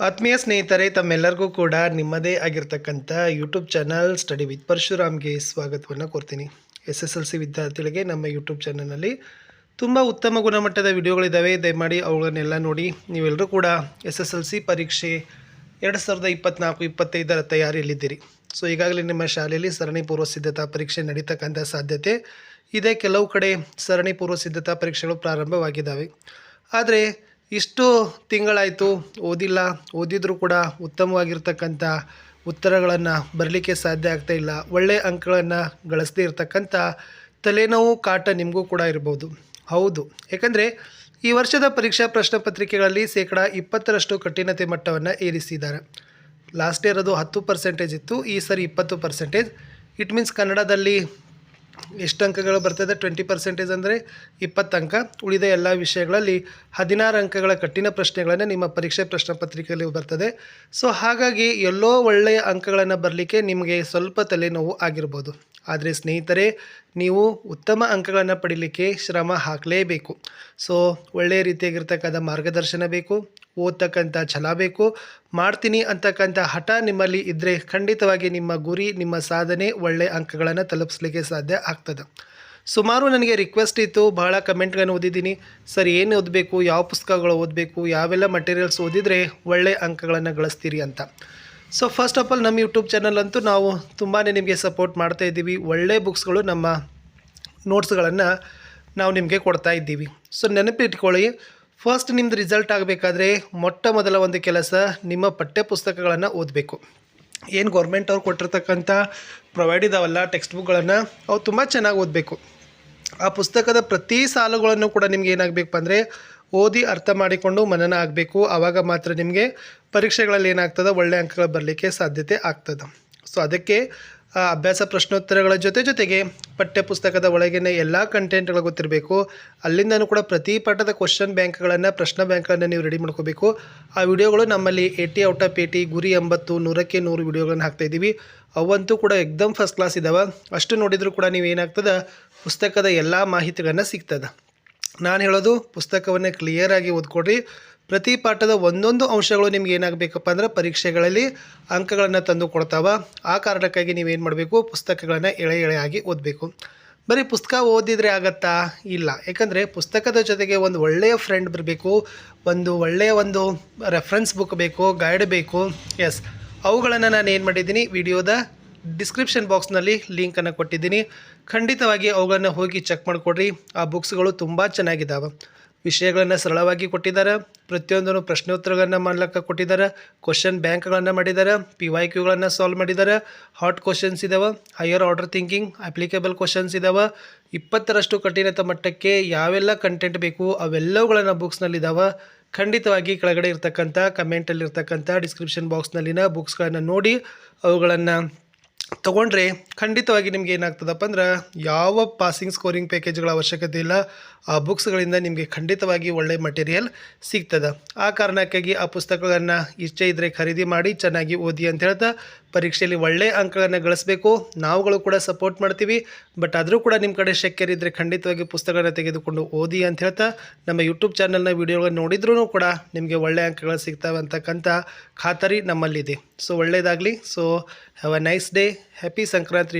ಆತ್ಮೀಯ ಸ್ನೇಹಿತರೆ, ತಮ್ಮೆಲ್ಲರಿಗೂ ಕೂಡ ನಿಮ್ಮದೇ ಆಗಿರ್ತಕ್ಕಂಥ ಯೂಟ್ಯೂಬ್ ಚಾನಲ್ ಸ್ಟಡಿ ವಿತ್ ಪರಶುರಾಮ್ಗೆ ಸ್ವಾಗತವನ್ನು ಕೋರ್ತೀನಿ. ಎಸ್ ಎಸ್ ಎಲ್ ಸಿ ವಿದ್ಯಾರ್ಥಿಗಳಿಗೆ ನಮ್ಮ ಯೂಟ್ಯೂಬ್ ಚಾನಲ್ನಲ್ಲಿ ತುಂಬ ಉತ್ತಮ ಗುಣಮಟ್ಟದ ವಿಡಿಯೋಗಳಿದ್ದಾವೆ ದಯಮಾಡಿ ಅವುಗಳನ್ನೆಲ್ಲ ನೋಡಿ ನೀವೆಲ್ಲರೂ ಕೂಡ ಎಸ್ ಎಸ್ ಎಲ್ ಸಿ ಪರೀಕ್ಷೆ ಎರಡು ಸಾವಿರದ ಇಪ್ಪತ್ತ್ನಾಲ್ಕು ಇಪ್ಪತ್ತೈದರ ತಯಾರಿಯಲ್ಲಿದ್ದೀರಿ. ಸೊ ಈಗಾಗಲೇ ನಿಮ್ಮ ಶಾಲೆಯಲ್ಲಿ ಸರಣಿ ಪೂರ್ವ ಸಿದ್ಧತಾ ಪರೀಕ್ಷೆ ನಡೀತಕ್ಕಂಥ ಸಾಧ್ಯತೆ ಇದೆ. ಕೆಲವು ಕಡೆ ಸರಣಿ ಪೂರ್ವ ಸಿದ್ಧತಾ ಪರೀಕ್ಷೆಗಳು ಪ್ರಾರಂಭವಾಗಿದ್ದಾವೆ. ಆದರೆ ಇಷ್ಟು ತಿಂಗಳಾಯಿತು, ಓದಿಲ್ಲ. ಓದಿದರೂ ಕೂಡ ಉತ್ತಮವಾಗಿರ್ತಕ್ಕಂಥ ಉತ್ತರಗಳನ್ನು ಬರಲಿಕ್ಕೆ ಸಾಧ್ಯ ಆಗ್ತಾ ಇಲ್ಲ. ಒಳ್ಳೆಯ ಅಂಕಗಳನ್ನು ಗಳಿಸದೇ ಇರತಕ್ಕಂಥ ತಲೆನೋವು, ಕಾಟ ನಿಮಗೂ ಕೂಡ ಇರ್ಬೋದು. ಹೌದು. ಯಾಕಂದರೆ ಈ ವರ್ಷದ ಪರೀಕ್ಷಾ ಪ್ರಶ್ನೆ ಪತ್ರಿಕೆಗಳಲ್ಲಿ ಶೇಕಡ ಇಪ್ಪತ್ತರಷ್ಟು ಕಠಿಣತೆ ಮಟ್ಟವನ್ನು ಏರಿಸಿದ್ದಾರೆ. ಲಾಸ್ಟ್ ಇಯರ್ ಅದು ಹತ್ತು ಪರ್ಸೆಂಟೇಜ್ ಇತ್ತು, ಈ ಸರಿ ಇಪ್ಪತ್ತು ಪರ್ಸೆಂಟೇಜ್ ಇಟ್ ಮೀನ್ಸ್ ಕನ್ನಡದಲ್ಲಿ ಎಷ್ಟು ಅಂಕಗಳು ಬರ್ತದೆ. ಟ್ವೆಂಟಿ ಪರ್ಸೆಂಟೇಜ್ ಅಂದರೆ ಇಪ್ಪತ್ತು ಅಂಕ. ಉಳಿದ ಎಲ್ಲ ವಿಷಯಗಳಲ್ಲಿ ಹದಿನಾರು ಅಂಕಗಳ ಕಠಿಣ ಪ್ರಶ್ನೆಗಳನ್ನು ನಿಮ್ಮ ಪರೀಕ್ಷೆ ಪ್ರಶ್ನೆ ಪತ್ರಿಕೆಯಲ್ಲಿ ಬರ್ತದೆ. ಸೊ, ಹಾಗಾಗಿ ಎಲ್ಲೋ ಒಳ್ಳೆಯ ಅಂಕಗಳನ್ನು ಬರಲಿಕ್ಕೆ ನಿಮಗೆ ಸ್ವಲ್ಪ ತಲೆನೋವು ಆಗಿರ್ಬೋದು. ಆದರೆ ಸ್ನೇಹಿತರೆ, ನೀವು ಉತ್ತಮ ಅಂಕಗಳನ್ನು ಪಡೀಲಿಕ್ಕೆ ಶ್ರಮ ಹಾಕಲೇಬೇಕು. ಸೊ, ಒಳ್ಳೆಯ ರೀತಿಯಾಗಿರ್ತಕ್ಕಂಥ ಮಾರ್ಗದರ್ಶನ ಬೇಕು. ಓದ್ತಕ್ಕಂಥ ಛಲ ಬೇಕು. ಮಾಡ್ತೀನಿ ಅಂತಕ್ಕಂಥ ಹಠ ನಿಮ್ಮಲ್ಲಿ ಇದ್ದರೆ ಖಂಡಿತವಾಗಿ ನಿಮ್ಮ ಗುರಿ, ನಿಮ್ಮ ಸಾಧನೆ ಒಳ್ಳೆಯ ಅಂಕಗಳನ್ನು ತಲುಪಿಸ್ಲಿಕ್ಕೆ ಸಾಧ್ಯ ಆಗ್ತದೆ. ಸುಮಾರು ನನಗೆ ರಿಕ್ವೆಸ್ಟ್ ಇತ್ತು, ಬಹಳ ಕಮೆಂಟ್ಗಳನ್ನು ಓದಿದ್ದೀನಿ. ಸರ್, ಏನು ಓದಬೇಕು? ಯಾವ ಪುಸ್ತಕಗಳು ಓದಬೇಕು? ಯಾವೆಲ್ಲ ಮಟೀರಿಯಲ್ಸ್ ಓದಿದರೆ ಒಳ್ಳೆಯ ಅಂಕಗಳನ್ನು ಗಳಿಸ್ತೀರಿ ಅಂತ. ಸೊ ಫಸ್ಟ್ ಆಫ್ ಆಲ್ ನಮ್ಮ ಯೂಟ್ಯೂಬ್ ಚಾನಲ್ ಅಂತೂ ನಾವು ತುಂಬಾ ನಿಮಗೆ ಸಪೋರ್ಟ್ ಮಾಡ್ತಾ ಇದ್ದೀವಿ. ಒಳ್ಳೆಯ ಬುಕ್ಸ್ಗಳು ನಮ್ಮ ನೋಟ್ಸ್ಗಳನ್ನು ನಾವು ನಿಮಗೆ ಕೊಡ್ತಾ ಇದ್ದೀವಿ. ಸೊ ನೆನಪಿಟ್ಕೊಳ್ಳಿ ಫಸ್ಟ್ ನಿಮ್ಮದು ರಿಸಲ್ಟ್ ಆಗಬೇಕಾದ್ರೆ ಮೊಟ್ಟ ಮೊದಲ ಒಂದು ಕೆಲಸ ನಿಮ್ಮ ಪಠ್ಯ ಪುಸ್ತಕಗಳನ್ನು ಓದಬೇಕು. ಏನು ಗೌರ್ಮೆಂಟ್ ಅವ್ರು ಕೊಟ್ಟಿರ್ತಕ್ಕಂಥ ಪ್ರೊವೈಡ್ ಇದಾವಲ್ಲ ಟೆಕ್ಸ್ಟ್ ಬುಕ್ಗಳನ್ನು ಅವು ತುಂಬ ಚೆನ್ನಾಗಿ ಓದಬೇಕು. ಆ ಪುಸ್ತಕದ ಪ್ರತಿ ಸಾಲುಗಳನ್ನು ಕೂಡ ನಿಮ್ಗೆ ಏನಾಗಬೇಕು ಅಂದರೆ ಓದಿ ಅರ್ಥ ಮಾಡಿಕೊಂಡು ಮನನ ಆಗಬೇಕು. ಆವಾಗ ಮಾತ್ರ ನಿಮಗೆ ಪರೀಕ್ಷೆಗಳಲ್ಲಿ ಏನಾಗ್ತದೆ, ಒಳ್ಳೆ ಅಂಕಗಳು ಬರಲಿಕ್ಕೆ ಸಾಧ್ಯತೆ ಆಗ್ತದೆ. ಸೊ ಅದಕ್ಕೆ ಆ ಅಭ್ಯಾಸ ಪ್ರಶ್ನೋತ್ತರಗಳ ಜೊತೆ ಜೊತೆಗೆ ಪಠ್ಯಪುಸ್ತಕದ ಒಳಗಿನ ಎಲ್ಲ ಕಂಟೆಂಟ್ಗಳು ಗೊತ್ತಿರಬೇಕು. ಅಲ್ಲಿಂದನೂ ಕೂಡ ಪ್ರತಿ ಪಾಠದ ಕ್ವಶನ್ ಬ್ಯಾಂಕ್ಗಳನ್ನು ಪ್ರಶ್ನೆ ಬ್ಯಾಂಕ್ಗಳನ್ನು ನೀವು ರೆಡಿ ಮಾಡ್ಕೋಬೇಕು. ಆ ವಿಡಿಯೋಗಳು ನಮ್ಮಲ್ಲಿ ಏಯ್ಟಿ ಔಟ್ ಆಫ್ ಪೇಟಿ ಗುರಿ ಎಂಬತ್ತು, ನೂರಕ್ಕೆ ನೂರು ವಿಡಿಯೋಗಳನ್ನು ಹಾಕ್ತಾ ಇದ್ದೀವಿ. ಅವಂತೂ ಕೂಡ ಎಕ್ದಮ್ ಫಸ್ಟ್ ಕ್ಲಾಸ್ ಇದ್ದಾವೆ ಅಷ್ಟು ನೋಡಿದರೂ ಕೂಡ ನೀವು ಏನಾಗ್ತದೆ? ಪುಸ್ತಕದ ಎಲ್ಲ ಮಾಹಿತಿಗಳನ್ನು ಸಿಗ್ತದೆ. ನಾನು ಹೇಳೋದು ಪುಸ್ತಕವನ್ನು ಕ್ಲಿಯರಾಗಿ ಓದ್ಕೊಡ್ರಿ ಪ್ರತಿ ಪಾಠದ ಒಂದೊಂದು ಅಂಶಗಳು ನಿಮ್ಗೆ ಏನಾಗಬೇಕಪ್ಪ ಅಂದ್ರೆ ಪರೀಕ್ಷೆಗಳಲ್ಲಿ ಅಂಕಗಳನ್ನು ತಂದು ಕೊಡ್ತಾವ. ಆ ಕಾರಣಕ್ಕಾಗಿ ನೀವೇನು ಮಾಡಬೇಕು? ಪುಸ್ತಕಗಳನ್ನು ಎಳೆ ಎಳೆಯಾಗಿ ಓದಬೇಕು. ಬರೀ ಪುಸ್ತಕ ಓದಿದರೆ ಆಗತ್ತಾ? ಇಲ್ಲ. ಯಾಕಂದರೆ ಪುಸ್ತಕದ ಜೊತೆಗೆ ಒಂದು ಒಳ್ಳೆಯ ಫ್ರೆಂಡ್ ಬರಬೇಕು, ಒಂದು ಒಳ್ಳೆಯ ಒಂದು ರೆಫರೆನ್ಸ್ ಬುಕ್ ಬೇಕು ಗೈಡ್ ಬೇಕು. ಎಸ್ ಅವುಗಳನ್ನು ನಾನು ಏನು ಮಾಡಿದ್ದೀನಿ? ವಿಡಿಯೋದ ಡಿಸ್ಕ್ರಿಪ್ಷನ್ ಬಾಕ್ಸ್ನಲ್ಲಿ ಲಿಂಕನ್ನು ಕೊಟ್ಟಿದ್ದೀನಿ. ಖಂಡಿತವಾಗಿ ಅವುಗಳನ್ನು ಹೋಗಿ ಚೆಕ್ ಮಾಡಿಕೊಡ್ರಿ. ಆ ಬುಕ್ಸ್ಗಳು ತುಂಬ ಚೆನ್ನಾಗಿದ್ದಾವೆ ವಿಷಯಗಳನ್ನು ಸರಳವಾಗಿ ಕೊಟ್ಟಿದ್ದಾರೆ. ಪ್ರತಿಯೊಂದನ್ನು ಪ್ರಶ್ನೋತ್ತರಗಳನ್ನು ಮಾಡ್ಲಿಕ್ಕೆ ಕೊಟ್ಟಿದ್ದಾರೆ. ಕ್ವಶನ್ ಬ್ಯಾಂಕ್ಗಳನ್ನು ಮಾಡಿದ್ದಾರೆ. ಪಿ ವೈ ಕ್ಯೂಗಳನ್ನು ಸಾಲ್ವ್ ಮಾಡಿದ್ದಾರೆ. ಹಾಟ್ ಕ್ವಶನ್ಸ್ ಇದಾವೆ. Higher order thinking applicable questions ಇದಾವೆ. ಇಪ್ಪತ್ತರಷ್ಟು ಕಠಿಣತ ಮಟ್ಟಕ್ಕೆ ಯಾವೆಲ್ಲ ಕಂಟೆಂಟ್ ಬೇಕು, ಅವೆಲ್ಲವುಗಳನ್ನು ಬುಕ್ಸ್ನಲ್ಲಿದ್ದಾವೆ ಖಂಡಿತವಾಗಿ ಕೆಳಗಡೆ ಇರ್ತಕ್ಕಂಥ ಕಮೆಂಟಲ್ಲಿರ್ತಕ್ಕಂಥ ಡಿಸ್ಕ್ರಿಪ್ಷನ್ ಬಾಕ್ಸ್ನಲ್ಲಿನ ಬುಕ್ಸ್ಗಳನ್ನು ನೋಡಿ, ಅವುಗಳನ್ನು ತೊಗೊಂಡ್ರೆ ಖಂಡಿತವಾಗಿ ನಿಮ್ಗೆ ಏನಾಗ್ತದಪ್ಪ ಅಂದ್ರೆ ಯಾವ ಪಾಸಿಂಗ್ ಸ್ಕೋರಿಂಗ್ ಪ್ಯಾಕೇಜ್ಗಳ ಅವಶ್ಯಕತೆ ಇಲ್ಲ, ಆ ಬುಕ್ಸ್ಗಳಿಂದ ನಿಮಗೆ ಖಂಡಿತವಾಗಿ ಒಳ್ಳೆಯ ಮಟೀರಿಯಲ್ ಸಿಗ್ತದೆ. ಆ ಕಾರಣಕ್ಕಾಗಿ ಆ ಪುಸ್ತಕಗಳನ್ನು ಇಚ್ಛೆ ಇದ್ದರೆ ಖರೀದಿ ಮಾಡಿ ಚೆನ್ನಾಗಿ ಓದಿ ಅಂತ ಹೇಳ್ತಾ ಪರೀಕ್ಷೆಯಲ್ಲಿ ಒಳ್ಳೆಯ ಅಂಕಗಳನ್ನು ಗಳಿಸಬೇಕು. ನಾವುಗಳು ಕೂಡ ಸಪೋರ್ಟ್ ಮಾಡ್ತೀವಿ. ಬಟ್ ಆದರೂ ಕೂಡ ನಿಮ್ಮ ಕಡೆ ಶಕ್ಯರಿದ್ದರೆ ಖಂಡಿತವಾಗಿ ಪುಸ್ತಕಗಳನ್ನು ತೆಗೆದುಕೊಂಡು ಓದಿ ಅಂತ ಹೇಳ್ತಾ, ನಮ್ಮ ಯೂಟ್ಯೂಬ್ ಚಾನಲ್ನ ವೀಡಿಯೋಗಳನ್ನು ನೋಡಿದ್ರೂ ಕೂಡ ನಿಮಗೆ ಒಳ್ಳೆಯ ಅಂಕಗಳು ಸಿಗ್ತವೆ ಅಂತಕ್ಕಂಥ ಖಾತರಿ ನಮ್ಮಲ್ಲಿದೆ. ಸೊ ಒಳ್ಳೆಯದಾಗಲಿ so have a nice day happy Sankranti